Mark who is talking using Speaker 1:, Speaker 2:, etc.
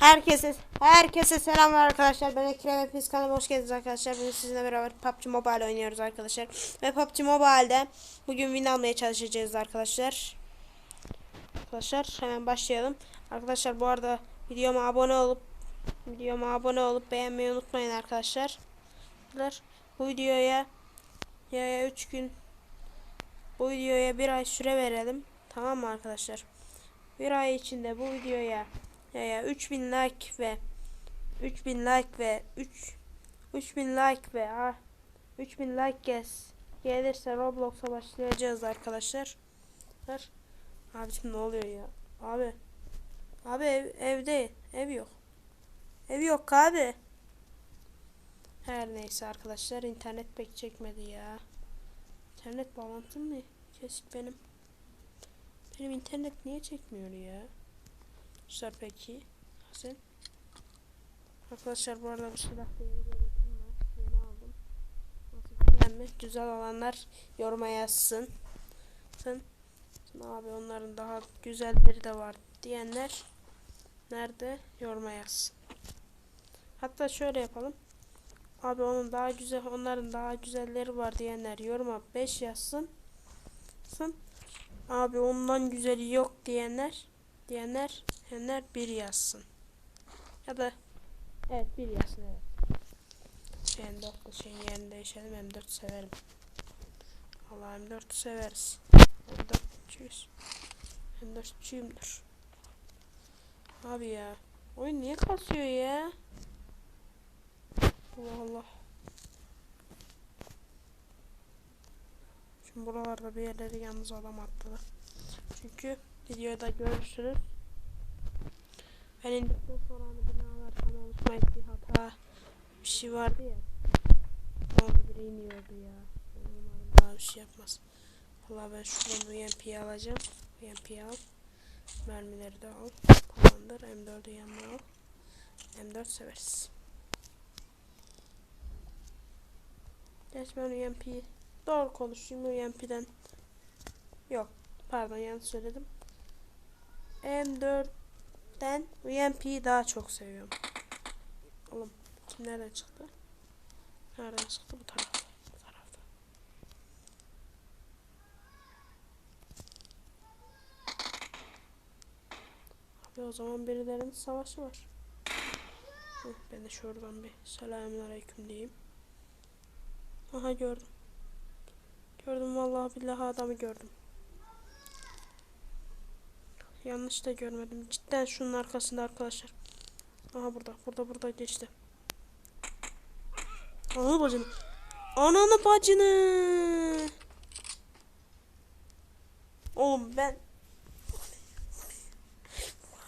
Speaker 1: Herkese herkese selamlar arkadaşlar. Ben Ekrem hepiniz kanalıma hoş geldiniz arkadaşlar. Bugün sizinle beraber PUBG Mobile oynuyoruz arkadaşlar. Ve PUBG Mobile'de bugün win almaya çalışacağız arkadaşlar. Arkadaşlar hemen başlayalım. Arkadaşlar bu arada videoma abone olup videoma abone olup beğenmeyi unutmayın arkadaşlar. Bu videoya ya 3 gün bu videoya bir ay süre verelim. Tamam mı arkadaşlar? Bir ay içinde bu videoya ya ya 3000 like ve 3000 like ve 3 3000 like ve ah, 3000 like gez gelirse Roblox'a başlayacağız arkadaşlar. Ver. Abicim ne oluyor ya? Abi. Abi ev, evde ev yok. Ev yok abi. Her neyse arkadaşlar internet pek çekmedi ya. İnternet bağlantım mı? Kesik benim. Benim internet niye çekmiyor ya? Arkadaşlar peki. Sen? Arkadaşlar bu arada bu silahta yeni görüntüm var. Yeni aldım. Güzel mi? Olanlar yoruma yazsın. Sen? Abi onların daha güzelleri de var diyenler nerede? Yoruma yazsın. Hatta şöyle yapalım. Abi onun daha güzel onların daha güzelleri var diyenler yoruma 5 yazsın. Abi ondan güzeli yok diyenler diyenler diyenler bir yazsın. Ya da evet bir yazsın evet. M4 şeyin yerini değişelim M4 severim. Allah M4 severiz. M4'çüyüz. M4'çüyümdür. Abi ya. Oyun niye kasıyor ya? Allah Allah. Şimdi buralarda bir yerleri yalnız adam atladı. Çünkü videoda görürsünüz. Ben indikten sonra hani binalar tam oluşmayıp bir hata bir şey vardı ya. Orada biri iniyordu ya. Umarım daha bir şey yapmaz. Valla ben şuradan UMP'yi alacağım. UMP'yi al. Mermileri de al. Tamamdır. M4'ü yanına al. M4 severiz. Geç ben UMP'yi doğru konuşayım UMP'den. Yok. Pardon yanlış söyledim. M4'ten UMP'yi daha çok seviyorum. Oğlum kim nereden çıktı? Nereden çıktı bu tarafta? Bu o zaman birilerinin savaşı var. Ben de şuradan bir selamünaleyküm diyeyim. Aha gördüm. Gördüm vallahi billahi adamı gördüm. Yanlış da görmedim. Cidden şunun arkasında arkadaşlar. Aha burada. Burada burada geçti. Ananı bacını. Ananı bacını. Oğlum ben